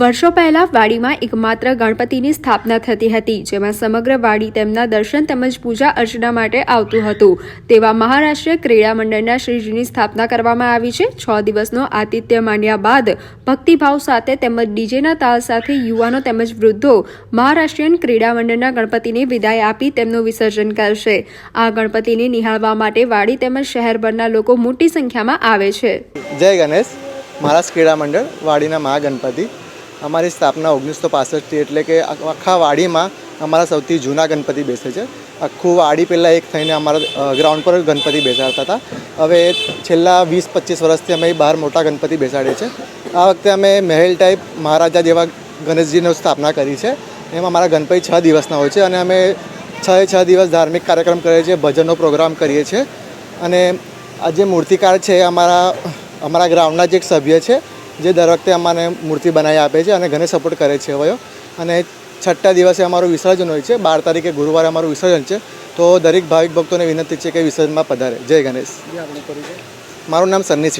વર્ષો પહેલા વાડીમાં એકમાત્ર ગણપતિની સ્થાપના થતી હતી, જેમાં સમગ્ર વાડી તેમના દર્શન તેમજ પૂજા અર્ચના માટે આવતું હતું. તેવા મહારાષ્ટ્રીય ક્રીડા મંડળના શ્રીજીની સ્થાપના કરવામાં આવી છે. છ દિવસનો આતિથ્ય માન્યા બાદ ભક્તિભાવ સાથે તેમજ ડીજેના તાલ સાથે યુવાનો તેમજ વૃદ્ધો મહારાષ્ટ્રીયન ક્રીડા મંડળના ગણપતિને વિદાય આપી તેમનું વિસર્જન કરશે. આ ગણપતિને નિહાળવા માટે વાડી તેમજ શહેરભરના લોકો મોટી સંખ્યામાં આવે છે. જય ગણેશ. મહારાષ્ટ્ર ક્રીડા મંડળ, વાડીના મહાગણપતિ અમારી સ્થાપના ઓગણીસો પાસઠથી એટલે કે આખા વાડીમાં અમારા સૌથી જૂના ગણપતિ બેસે છે. આખું વાડી પહેલાં એક થઈને અમારા ગ્રાઉન્ડ પર ગણપતિ બેસાડતા હતા. હવે છેલ્લા વીસ પચીસ વર્ષથી અમે બહાર મોટા ગણપતિ બેસાડીએ છીએ આ વખતે અમે મહેલ ટાઈપ મહારાજા જેવા ગણેશજીની સ્થાપના કરી છે. એમાં અમારા ગણપતિ છ દિવસના હોય છે અને અમે છ એ છ દિવસ ધાર્મિક કાર્યક્રમ કરીએ છીએ, ભજનનો પ્રોગ્રામ કરીએ છીએ. અને આ જે મૂર્તિકાર છે અમારા અમારા ગ્રાઉન્ડના જ એક સભ્ય છે જે દર વખતે અમારે મૂર્તિ બનાવી આપે છે અને ઘણે સપોર્ટ કરે છે વયો અને છઠ્ઠા દિવસે અમારું વિસર્જન હોય છે બાર તારીખે ગુરુવારે અમારું વિસર્જન છે તો દરેક ભાવિક ભક્તોને વિનંતી છે કે વિસર્જનમાં પધારે. જય ગણેશ. મારું નામ સન્ની